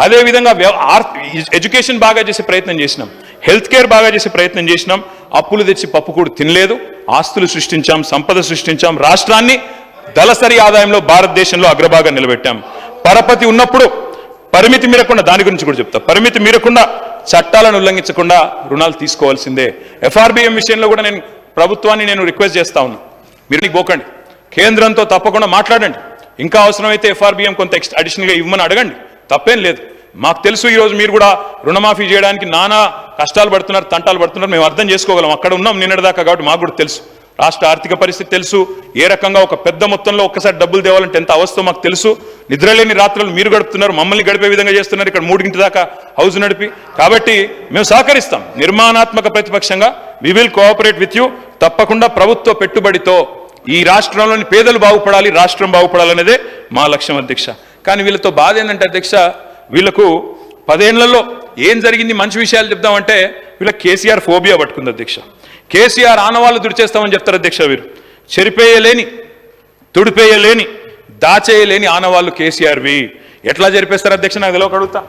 అదేవిధంగా వ్య- are- education బాగా చేసే ప్రయత్నం చేసినాం. హెల్త్ కేర్ బాగా చేసే ప్రయత్నం చేసినాం. అప్పులు తెచ్చి పప్పు కూడా తినలేదు. ఆస్తులు సృష్టించాం సంపద సృష్టించాం. రాష్ట్రాన్ని దళసరి ఆదాయంలో భారతదేశంలో అగ్రభాగం నిలబెట్టాం. పరపతి ఉన్నప్పుడు పరిమితి మీరకుండా దాని గురించి కూడా చెప్తా. పరిమితి మీరకుండా చట్టాలను ఉల్లంఘించకుండా రుణాలు తీసుకోవాల్సిందే. ఎఫ్ఆర్బిఎం విషయంలో కూడా నేను ప్రభుత్వాన్ని నేను రిక్వెస్ట్ చేస్తా ఉన్నా. మీరు పోకండి. కేంద్రంతో తప్పకుండా మాట్లాడండి. ఇంకా అవసరమైతే ఎఫ్ఆర్బిఎం కొంత ఎక్స్ అడిషనల్గా ఇవ్వమని అడగండి. తప్పేం లేదు. మాకు తెలుసు ఈరోజు మీరు కూడా రుణమాఫీ చేయడానికి నానా కష్టాలు పడుతున్నారు తంటాలు పడుతున్నారు. మేము అర్థం చేసుకోగలం. అక్కడ ఉన్నాం నిన్నటిదాకా కాబట్టి మాకు కూడా తెలుసు. రాష్ట్ర ఆర్థిక పరిస్థితి తెలుసు. ఏ రకంగా ఒక పెద్ద మొత్తంలో ఒక్కసారి డబ్బులు తేవాలంటే ఎంత అవస్థ మాకు తెలుసు. నిద్రలేని రాత్రులు మీరు గడుపుతున్నారు మమ్మల్ని గడిపే విధంగా చేస్తున్నారు. ఇక్కడ మూడింటి దాకా హౌస్ నడిపి. కాబట్టి మేము సహకరిస్తాం. నిర్మాణాత్మక ప్రతిపక్షంగా. We will cooperate with you తప్పకుండా ప్రభుత్వ పెట్టుబడితో ఈ రాష్ట్రంలోని పేదలు బాగుపడాలి రాష్ట్రం బాగుపడాలనేదే మా లక్ష్యం అధ్యక్ష. కానీ వీళ్ళతో బాధ ఏంటంటే అధ్యక్ష వీళ్ళకు పదేళ్ళలో ఏం జరిగింది? మంచి విషయాలు చెప్దామంటే వీళ్ళకి కేసీఆర్ ఫోబియా పట్టుకుంది అధ్యక్ష. కేసీఆర్ ఆనవాళ్ళు తుడిచేస్తామని చెప్తారు అధ్యక్ష వీరు. చెరిపేయలేని తుడిపేయలేని దాచేయలేని ఆనవాళ్ళు కేసీఆర్వి. ఎట్లా జరిపేస్తారు అధ్యక్ష? నాకు తెలియక అడుగుతా.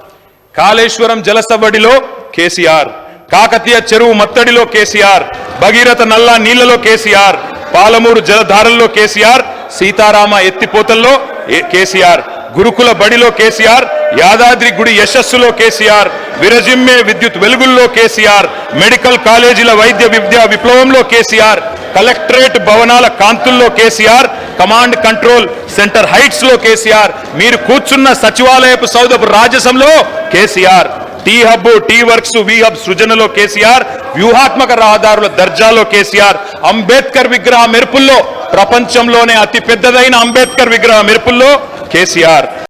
కాళేశ్వరం జలసవ్వడిలో కేసీఆర్ కాకతీయ చెరువు మత్తడిలో కేసీఆర్ భగీరథ నల్లా నీళ్ళలో కేసీఆర్ పాలమూరు జలధారల్లో కేసీఆర్ సీతారామ ఎత్తిపోతల్లో కేసీఆర్. గురుకుల బడిలో కేసీఆర్ యాదాద్రి గుడి యశస్సులో కేసీఆర్ విరజిమ్మే విద్యుత్ వెలుగుల్లో కేసీఆర్ మెడికల్ కాలేజీల వైద్య విద్యా విప్లవంలో కేసీఆర్ కలెక్టరేట్ భవనాల కాంతుల్లో కేసీఆర్ కమాండ్ కంట్రోల్ సెంటర్ హైట్స్లో కేసీఆర్ మీరు కూర్చున్న సచివాలయపు సౌదపు రాజసంలో KCR T hub T works we hub సృజనలో KCR వ్యూహాత్మక రహదారుల దర్జాలో కేసీఆర్ అంబేద్కర్ విగ్రహ మెరుపుల్లో ప్రపంచంలోనే అతి పెద్దదైన అంబేద్కర్ విగ్రహ మెరుపుల్లో కేసీఆర్